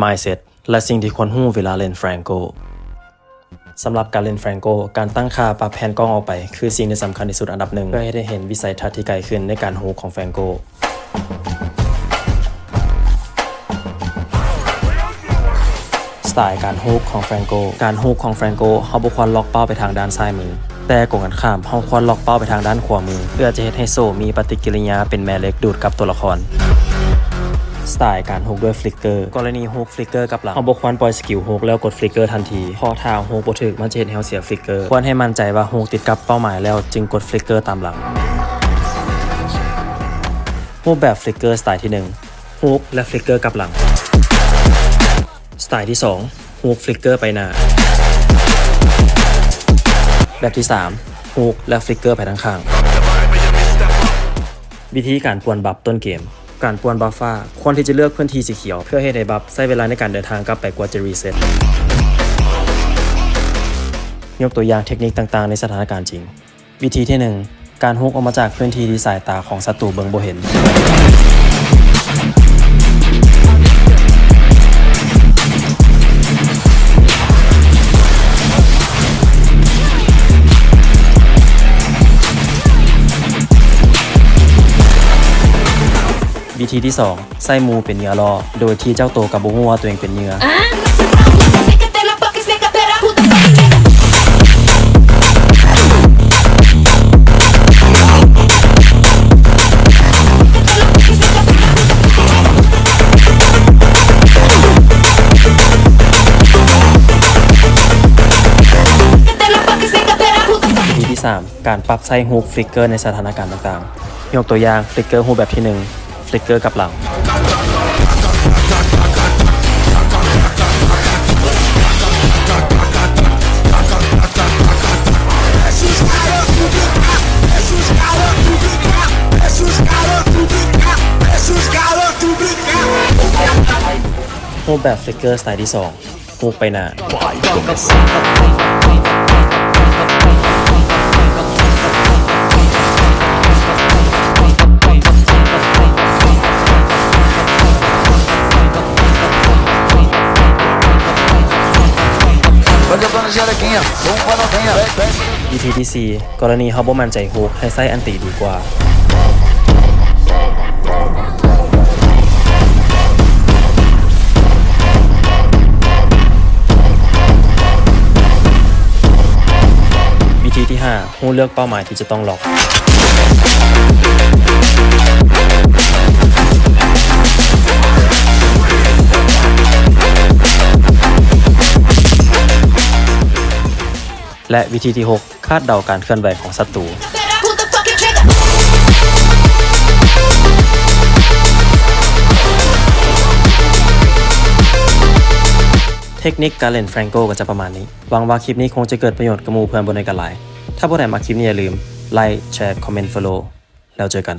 mindset และสิ่งที่ควรหู้เวลาเล่นแฟรงโกสำหรับการเล่นแฟรงโกการตั้งค่าปรับแผนกล้องออกไป คือสิ่งที่สำคัญที่สุดอันดับหนึ่งเพื่อให้ได้เห็นวิสัยทัศน์ที่ไกลขึ้นในการฮูของแฟรงโกสไตล์การฮูกของแฟรงโก การฮูกของแฟรงโกเขาบุควรล็อกเป้าไปทางด้านซ้ายมือ แต่กงกันข้ามเขาควรล็อกเป้าไปทางด้านขวามือ เพื่อจะเฮ็ดให้โซมีปฏิกิริยาเป็นแม่เหล็กดูดกับตัวละคร สไตล์การฮุกด้วยฟลิกเกอร์กรณีฮุกฟลิกเกอร์กับหลังเอาบควรปล่อยสกิลฮุกแล้วกดฟลิกเกอร์ทันที พอทางฮุกบ่ถึกมันจะเห็นให้เราเสียฟลิกเกอร์ควรให้มั่นใจว่าฮุกติดกับเป้าหมายแล้วจึงกดฟลิกเกอร์ตามหลังรูปแบบฟลิกเกอร์สไตล์ที่1ฮุกและฟลิกเกอร์กับหลัง สไตล์ที่2ฮุกฟลิกเกอร์ไปหน้า แบบที่3ฮุกและฟลิกเกอร์ไปทางข้าง วิธีการปวนบัฟต้นเกม การปวนบัฟฟ้า ควรที่จะเลือกพื้นที่สีเขียว เพื่อให้ในบัฟใช้เวลาในการเดินทางกลับไปกว่าจะรีเซ็ตยกตัวอย่างเทคนิคต่างๆ ในสถานการณ์จริง วิธีที่ 1 การฮุกออกมาจากพื้นที่ที่สายตาของศัตรูเบิงโบเห็น วิธีที่2ใส่หมูเป็นเหยื่อล่อโดยที่เจ้าตัวกับบุหัวาตัวเองเป็นเหยื่อ Sécate la boca y sécate la puta fucking nigga. วิธีที่ 3 การปรับใส่ฮูกฟลิกเกอร์ในสถานการณ์ต่างๆ ยกตัวอย่างฟลิกเกอร์ฮูกแบบที่ 1 ฟลิกเกอร์กับหลังฮูกแบบฟลิกเกอร์สไตล์ที่2ฮูกไปหนา Olha a dona Jalequinha, vamos para a novinha. วิธีที่4กรณีเขาบ่มั่นใจฮุกให้ใส่อันติดีกว่า วิธีที่5หู้เลือกเป้าหมายที่จะต้องล็อก และวิธีที่ 6 คาดเดาการเคลื่อนไหวของศัตรูเทคนิคการเล่นแฟรงโกก็จะประมาณนี้ หวังว่าคลิปนี้คงจะเกิดประโยชน์กับมูเพื่อนบนในกันหลาย ถ้าผู้ใดมาคลิปนี้อย่าลืมไลค์แชร์คอมเมนต์ฟอลโล่แล้วเจอกัน